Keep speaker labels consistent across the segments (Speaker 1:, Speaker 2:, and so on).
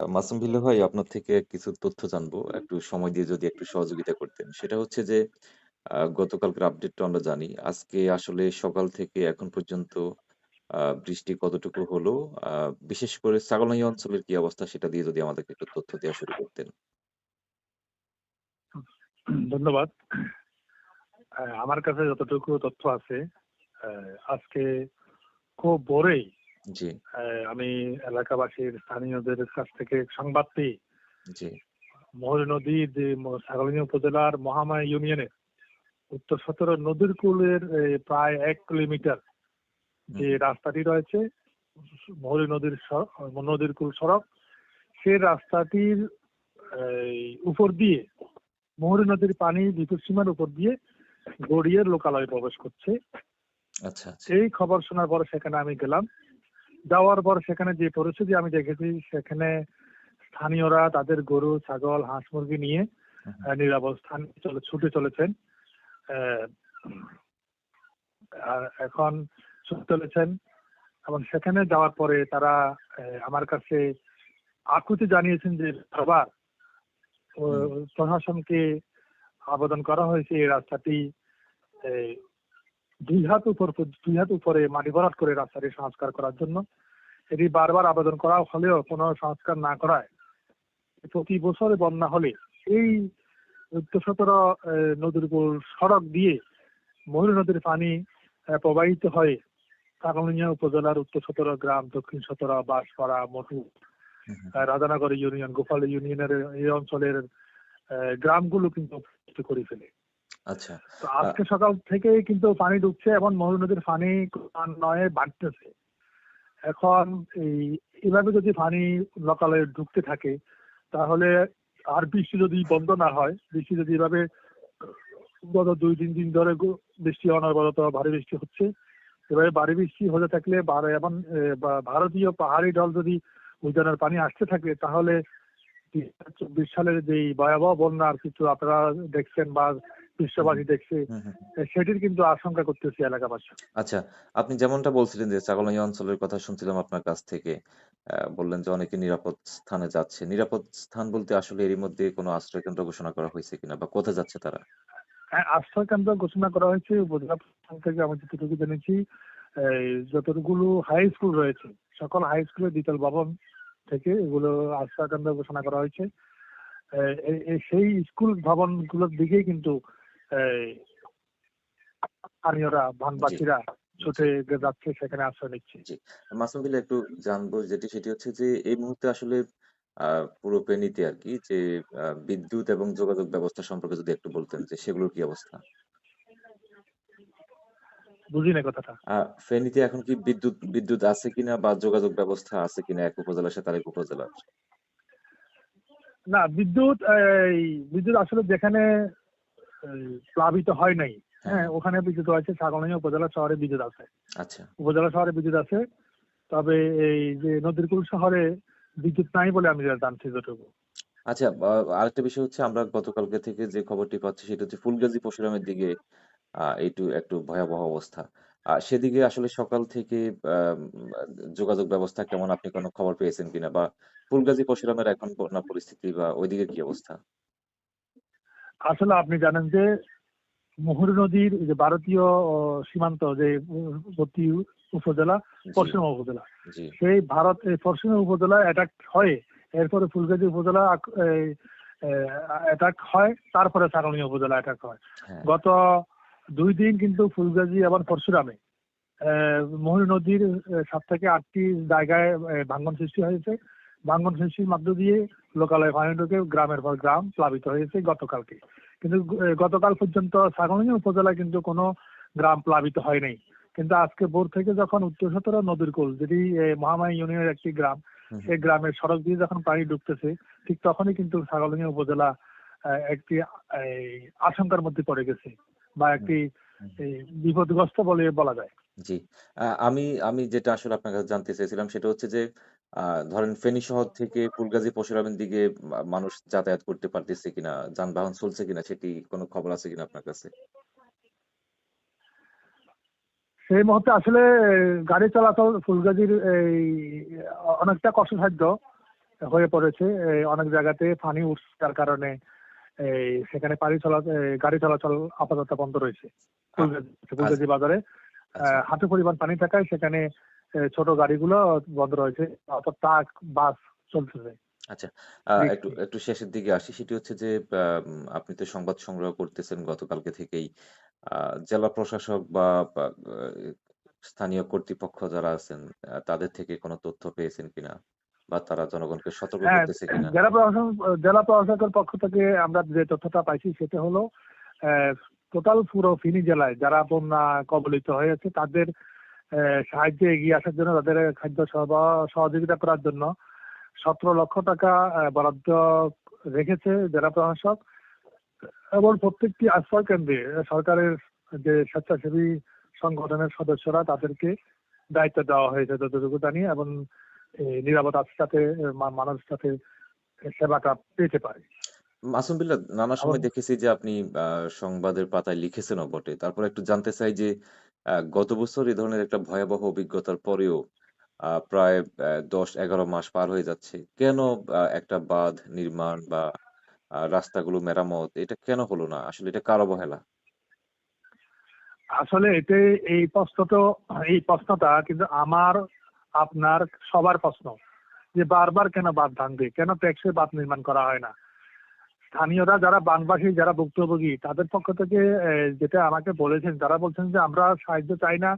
Speaker 1: মাসুম বিল্লাহ ভাই আপনার থেকে কিছু তথ্য জানব। একটু সময় দিয়ে যদি একটু সহযোগিতা করতেন। সেটা হচ্ছে যে আ গতকালকের আপডেটটা আমরা জানি। আজকে আসলে সকাল থেকে এখন পর্যন্ত আ বৃষ্টি কতটুকু হলো? আ বিশেষ করে ছাগলনাইয়া অঞ্চলের কি অবস্থা সেটা দিয়ে যদি আমাদেরকে একটু তথ্য দেওয়া শুরু করতেন।
Speaker 2: ধন্যবাদ। আ আমার কাছে যতটুকু তথ্য আছে, আ আজকে খুব ভোরেই আমি এলাকাবাসীর স্থানীয়দের কাছ থেকে সংবাদ পেয়ে
Speaker 1: জি,
Speaker 2: মহুরী যে ম উপজেলার মহামায়া ইউনিয়নের উত্তর সতেরো নদীর কূলের প্রায় এক কিলোমিটার যে রাস্তাটি রয়েছে মহুরী নদীর স নদীর কুল সড়ক, সেই রাস্তাটির উপর দিয়ে মহুরী নদীর পানি বিপদসীমার উপর দিয়ে গড়িয়ে লোকালয়ে প্রবেশ করছে।
Speaker 1: আচ্ছা, আচ্ছা।
Speaker 2: এই খবর শোনার পরে সেখানে আমি গেলাম। যাওয়ার পর সেখানে যে পরিস্থিতি আমি দেখেছি সেখানে স্থানীয়রা তাদের গরু, ছাগল, হাঁস মুরগি নিয়ে নিরাপদ স্থানে চলে ছুটে চলেছেন। আর এখন ছুটে চলেছেন এবং সেখানে যাওয়ার পরে তারা আমার কাছে আকুতি জানিয়েছেন যে
Speaker 1: হুম,
Speaker 2: প্রশাসনকে আবেদন করা হয়েছে এই রাস্তাটি ২ হাত উপর ২ হাত উপরে মাটি ভরাট করে রাস্তাটি সংস্কার করার জন্য। এটি বারবার আবেদন করা হলেও কোনো সংস্কার না করায় প্রতি বছরে বন্যা হলে এই উত্তর-সতেরো নদীর উপর সড়ক দিয়ে মহুরী নদীর পানি প্রবাহিত হয়ে ছাগলনাইয়া উপজেলার উত্তর সতেরো গ্রাম, দক্ষিণ সতেরো, বাঁশপাড়া,
Speaker 1: হুম, হুম।
Speaker 2: ইউনিয়ন, গোপাল ইউনিয়নের এই অঞ্চলের গ্রামগুলো কিন্তু করে ফেলে।
Speaker 1: আচ্ছা।
Speaker 2: তো আজকে সকাল থেকেই কিন্তু পানি ঢুকছে এবং মহুরী নদীর পানি ক্রমান্বয়ে বাড়তেছে। এখন এই এভাবে যদি পানি লোকালয়ে ঢুকতে থাকে তাহলে আর বৃষ্টি যদি বন্ধ না হয়, বৃষ্টি যদি এভাবে গত ২-৩ দিন ধরে বৃষ্টি অনবরত ভারী বৃষ্টি হচ্ছে। এভাবে ভারী বৃষ্টি হতে থাকলে এবং ভারতীয় পাহাড়ি ঢল যদি উদ্যানের পানি আসতে থাকে তাহলে ২০২৪ সালের যেই ভয়াবহ বন্যার কিছু আপনারা দেখছেন বা বিশ্ববাসী দেখছে সেটির কিন্তু আশঙ্কা করতেছি এলাকাবাসী।
Speaker 1: আচ্ছা, আপনি যেমনটা বলছিলেন যে অঞ্চলের কথা শুনছিলাম আপনার কাছ থেকে। বললেন যে অনেকে নিরাপদ স্থানে যাচ্ছে। নিরাপদ স্থান বলতে আসলে এরই মধ্যে কোনো আশ্রয়কেন্দ্র ঘোষণা করা হয়েছে কিনা বা কোথায় যাচ্ছে তারা?
Speaker 2: হ্যাঁ, আশ্রয়কেন্দ্র ঘোষণা করা হয়েছে উপজেলা থেকে আমি যতটুকু জেনেছি যতগুলো হাই স্কুল রয়েছে সকল হাই স্কুলের দ্বিতল ভবন থেকে এগুলো আশ্রয় কেন্দ্র ঘোষণা করা হয়েছে। সেই স্কুল ভবনগুলোর দিকেই কিন্তু স্থানীয়রা
Speaker 1: জি,
Speaker 2: বনবাসীরা ছুটে যাচ্ছে সেখানে আশ্রয় নিচ্ছে।
Speaker 1: মাসুম বিল্লাহ একটু জানব যেটি সেটি হচ্ছে যে এই মুহূর্তে আসলে পুরো ফেনীতে আরকি যে বিদ্যুৎ এবং যোগাযোগ ব্যবস্থা সম্পর্কে যদি একটু বলতেন যে সেগুলোর কি অবস্থা?
Speaker 2: বুঝি না কথাটা।
Speaker 1: ফেনীতে এখন কি বিদ্যুৎ বিদ্যুৎ আছে কিনা বা যোগাযোগ ব্যবস্থা আছে কিনা এক উপজেলার সাথে আরেক উপজেলার?
Speaker 2: না বিদ্যুৎ বিদ্যুৎ আসলে যেখানে প্লাবিত হয় নাই,
Speaker 1: হ্যাঁ,
Speaker 2: হ্যাঁ। ওখানে বিদ্যুৎ আছে উপজেলা শহরে বিদ্যুৎ আছে।
Speaker 1: আচ্ছা।
Speaker 2: উপজেলা শহরে বিদ্যুৎ আছে। তবে এই যে নদীরকুল শহরে বিদ্যুৎ নাই বলে আমি জানছি যতটুকু।
Speaker 1: আচ্ছা আরেকটা বিষয় হচ্ছে আমরা গতকালকে থেকে যে খবরটি পাচ্ছি সেটা হচ্ছে ফুলগাজী পরশুরামের দিকে একটু একটু ভয়াবহ অবস্থা। সেদিকে আসলে সকাল থেকে যোগাযোগ ব্যবস্থা কেমন আপনি কোনো খবর পেয়েছেন কিনা? বা ফুলগাজী পরশুরামের এখন বন্যা পরিস্থিতি বা ওইদিকের কি অবস্থা?
Speaker 2: আসলে আপনি জানেন যে মুহুরী নদীর যে ভারতীয় সীমান্ত যে উপজেলা
Speaker 1: জি,
Speaker 2: পরশুরাম উপজেলা। সেই ভারত এই পরশুরাম উপজেলায় অ্যাটাক হয়ে এরপরে ফুলগাজী উপজেলা অ্যাটাক হয় তারপরে ছাগলনাইয়া উপজেলা অ্যাটাক হয়।
Speaker 1: হ্যাঁ,
Speaker 2: গত দুই দিন কিন্তু ফুলগাজী এবং পরশুরামে মুহুরী নদীর সাত থেকে আটটি জায়গায় ভাঙ্গন সৃষ্টি হয়েছে। ভাঙ্গন সৃষ্টির মধ্য দিয়ে লোকালয় পানি ঢুকে গ্রামের পর গ্রাম প্লাবিত হয়েছে গতকালকে। কিন্তু গতকাল পর্যন্ত ছাগলনাইয়া উপজেলায় কিন্তু কোনো গ্রাম প্লাবিত হয় নাই। কিন্তু আজকে ভোর থেকে যখন উত্তর সতেরো নদীর কূল যেটি মহামায়া ইউনিয়নের একটি গ্রাম, সেই গ্রামের সড়ক দিয়ে যখন পানি ঢুকতেছে ঠিক তখনই কিন্তু ছাগলনাইয়া উপজেলা একটি এই আশঙ্কার মধ্যে পড়ে গেছে বা একটি এই বিপদগ্রস্ত বলে বলা যায়।
Speaker 1: জি। আমি আমি যেটা আসলে আপনার কাছে জানতে চেয়েছিলাম সেটা হচ্ছে যে আ ধরেন ফেনী শহর থেকে ফুলগাজী পরশুরামের দিকে মা মানুষ যাতায়াত করতে পারতেছে কিনা? যানবাহন চলছে কিনা? সেটি কোনো খবর আছে কিনা আপনার কাছে?
Speaker 2: সেই মুহূর্তে আসলে গাড়ি চলাচল ফুলগাজীর এই অনেকটা কষ্টসাধ্য। হয়ে পড়েছে এই অনেক জায়গাতে পানি উঠছে যার কারণে এই সেখানে পানি চলা গাড়ি চলাচল আপাতত বন্ধ রয়েছে ফুলগাজী ফুলগাজী বাজারে
Speaker 1: আচ্ছা
Speaker 2: আহ, হাঁটু পরিমাণ পানি থাকায় সেখানে ছোট গাড়িগুলো বন্ধ রয়েছে অর্থাৎ ট্রাক বাস চলতেছে।
Speaker 1: আচ্ছা একটু একটু শেষের দিকে আসি। সেটি হচ্ছে যে আপনি তো সংবাদ সংগ্রহ করতেছেন গতকালকে থেকেই। জেলা প্রশাসক বা স্থানীয় কর্তৃপক্ষ যারা আছেন তাদের থেকে কোনো তথ্য পেয়েছেন কিনা? বা তারা জনগণকে সতর্ক
Speaker 2: হ্যাঁ
Speaker 1: করতেছে কিনা?
Speaker 2: জেলা প্রশাসন জেলা প্রশাসকের পক্ষ থেকে আমরা যে তথ্যটা পাইছি সেটা হলো টোটাল পুরো ফিনি জেলায় যারা বন্যা কবলিত হয়েছে তাদের সাহায্যে এগিয়ে আসার জন্য তাদের খাদ্য সহযোগিতা করার জন্য সতেরো লক্ষ টাকা বরাদ্দ রেখেছে জেলা প্রশাসক এবং প্রত্যেকটি আশ্রয় কেন্দ্রে সরকারের যে স্বেচ্ছাসেবী সংগঠনের সদস্যরা তাদেরকে দায়িত্ব দেওয়া হয়েছে যতটুকু জানি এবং নিরাপত্তার সাথে মানুষ সাথে সেবাটা পেতে পারে।
Speaker 1: মাসুম বিল্লাহ নানা সময় দেখেছি যে আপনি সংবাদের পাতায় লিখেছেনও বটে। তারপর একটু জানতে চাই যে গত বছর এই ধরনের একটা ভয়াবহ অভিজ্ঞতার পরেও প্রায় দশ এগারো মাস পার হয়ে যাচ্ছে। কেন একটা বাঁধ নির্মাণ বা রাস্তাগুলো মেরামত, এটা কেন হলো না? আসলে এটা কার অবহেলা?
Speaker 2: আসলে এতে এই প্রশ্ন তো, এই প্রশ্নটা কিন্তু আমার, আপনার সবার প্রশ্ন। যে বারবার কেন বাঁধ ভাঙবে? কেন ট্যাক্সে বাঁধ নির্মাণ করা হয় না? স্থানীয়রা যারা বানবাসী যারা ভুক্তভোগী তাদের পক্ষ থেকে যেটা আমাকে বলেছেন তারা বলছেন যে আমরা সাহায্য চাই না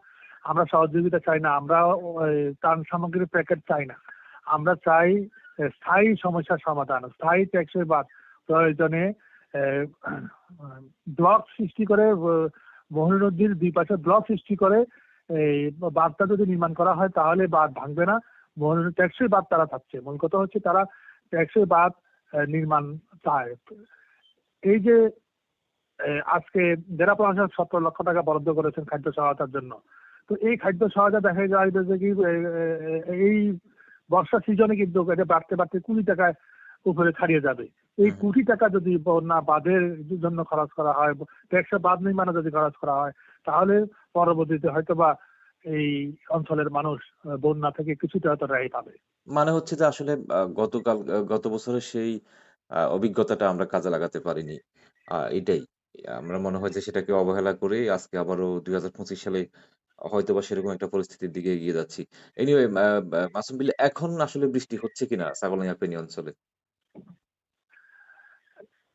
Speaker 2: আমরা সহযোগিতা চাই না আমরা ত্রাণ সামগ্রীর প্যাকেট চাই না। আমরা চাই স্থায়ী সমস্যার সমাধান স্থায়ী ট্যাক্সের বাদ প্রয়োজনে ব্লক সৃষ্টি করে আহ, নদীর দুই পাশে ব্লক সৃষ্টি করে এই বাঁধটা যদি নির্মাণ করা হয় তাহলে বাঁধ ভাঙবে না মহিলা ট্যাক্সের বাদ তারা থাকছে। মূল কথা হচ্ছে তারা ট্যাক্সের বাদ নির্মাণ চায় এই যে আজকে জেলা প্রশাসক সতেরো লক্ষ টাকা বরাদ্দ করেছেন খাদ্য সহায়তার জন্য। তো এই খাদ্য সহায়তা দেখা যায় যে কি এই বর্ষা সিজনে কিন্তু এটা বাড়তে বাড়তে কুড়ি টাকায় উপরে ছাড়িয়ে যাবে। এই কোটি টাকা যদি বন্যা বাঁধের জন্য খরচ করা হয় বাঁধ নির্মাণে যদি খরচ করা হয় তাহলে পরবর্তীতে হয়তো বা এই অঞ্চলের মানুষ বন্যা থেকে কিছুটা হয়তো রেহাই পাবে।
Speaker 1: মানে হচ্ছে যে আসলে গতকাল গত বছরের সেই অভিজ্ঞতাটা আমরা কাজে লাগাতে পারিনি। এটাই। আমরা মনে হয় যে সেটাকে অবহেলা করে আজকে আবারও দুই হাজার পঁচিশ সালে হয়তো বা সেরকম একটা পরিস্থিতির দিকে এগিয়ে যাচ্ছি। এনিওয়ে মাসুম বিল্লাহ এখন আসলে বৃষ্টি হচ্ছে কিনা ছাগলনাইয়া ফেনী অঞ্চলে?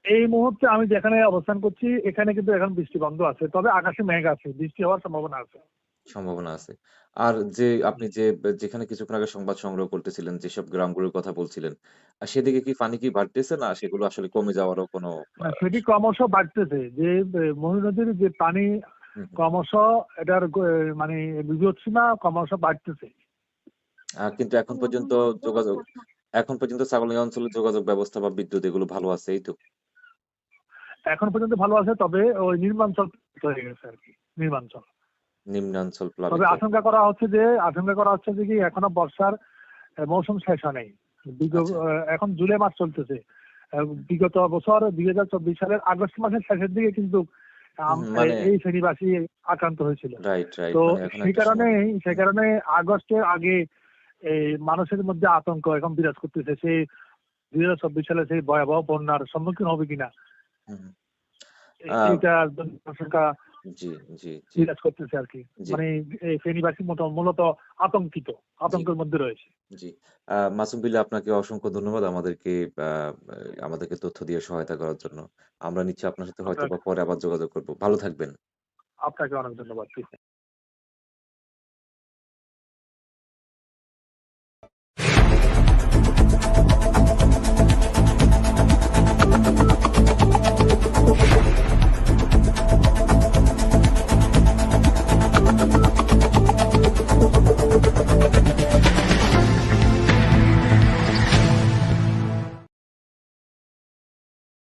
Speaker 2: এই মুহূর্তে আমি যেখানে অবস্থান করছি এখানে কিন্তু এখন বৃষ্টি বন্ধ আছে তবে আকাশে মেঘ আছে বৃষ্টি হওয়ার সম্ভাবনা আছে।
Speaker 1: সম্ভাবনা আছে। আর যে আপনি যে যেখানে কিছুক্ষণ আগে সংবাদ সংগ্রহ করতেছিলেন যেসব গ্রামগুলোর কথা বলছিলেন আর সেদিকে কি পানি কি বাড়তেছে না সেগুলো আসলে কমে যাওয়ারও কোনো
Speaker 2: সেটি ক্রমশ বাড়তেছে। যে মহি নদীর যে পানি ক্রমশ এটার মানে বিপদসীমা ক্রমশ বাড়তেছে।
Speaker 1: কিন্তু এখন পর্যন্ত যোগাযোগ এখন পর্যন্ত ছাগলনাইয়া অঞ্চলের যোগাযোগ ব্যবস্থা বা বিদ্যুৎ এগুলো ভালো আছে এই তো?
Speaker 2: এখন পর্যন্ত ভালো আছে তবে ওই নির্মাঞ্চল হয়ে গেছে আর কি নির্মাঞ্চল
Speaker 1: নিম্নাঞ্চল
Speaker 2: তবে আশঙ্কা করা হচ্ছে যে আশঙ্কা করা হচ্ছে যে কি এখনও বর্ষার মৌসুম শেষ হয় নাই। এখন জুলাই মাস চলতেছে। বিগত বছর দুই হাজার চব্বিশ সালের আগস্ট মাসের শেষের দিকে কিন্তু
Speaker 1: মানে-
Speaker 2: এই শ্রেণীবাসী আক্রান্ত হয়েছিল। তো
Speaker 1: মানে
Speaker 2: সেই কারণে সেই কারণে আগস্টের আগে এই মানুষের মধ্যে আতঙ্ক এখন বিরাজ করতেছে। সেই দুই হাজার চব্বিশ সালে সেই ভয়াবহ বন্যার সম্মুখীন হবে কিনা?
Speaker 1: হুম,
Speaker 2: এ-
Speaker 1: আহ,
Speaker 2: এইটা একদম আশঙ্কা বিরাজ করতেছে আর কি। মানে এই ফেনীবাসী মূলত আতঙ্কিত আতঙ্কের মধ্যে রয়েছে।
Speaker 1: জি। মাসুম বিল্লা আপনাকে অসংখ্য ধন্যবাদ আমাদেরকে আহ, আমাদেরকে তথ্য দিয়ে সহায়তা করার জন্য। আমরা নিশ্চয়ই আপনার সাথে হয়তো পরে আবার যোগাযোগ করব। ভালো থাকবেন।
Speaker 2: আপনাকে অনেক ধন্যবাদ।